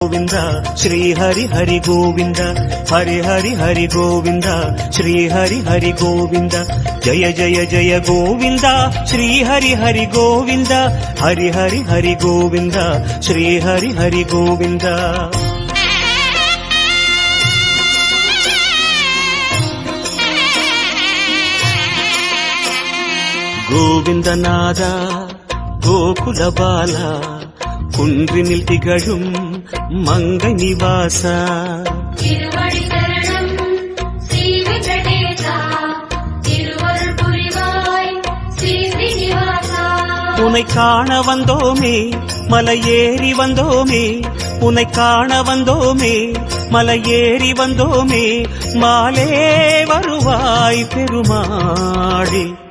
గోవింద శ్రీ హరి హరి గోవింద హరి హరి హరి గోవింద శ్రీ హరి హరి గోవింద జయ జయ జయ గోవింద శ్రీ హరి హరి గోవింద హరి హరి హరి గోవింద శ్రీ హరి హరి గోవింద. கோவிந்தநாதா கோகுலபாலா குன்றினில் திகழும் மங்கை நிவாசா. உன்னை காண வந்தோமே மலை ஏறி வந்தோமே. உன்னை காண வந்தோமே மலை ஏறி வந்தோமே. மாலே வருவாய் பெருமாளே.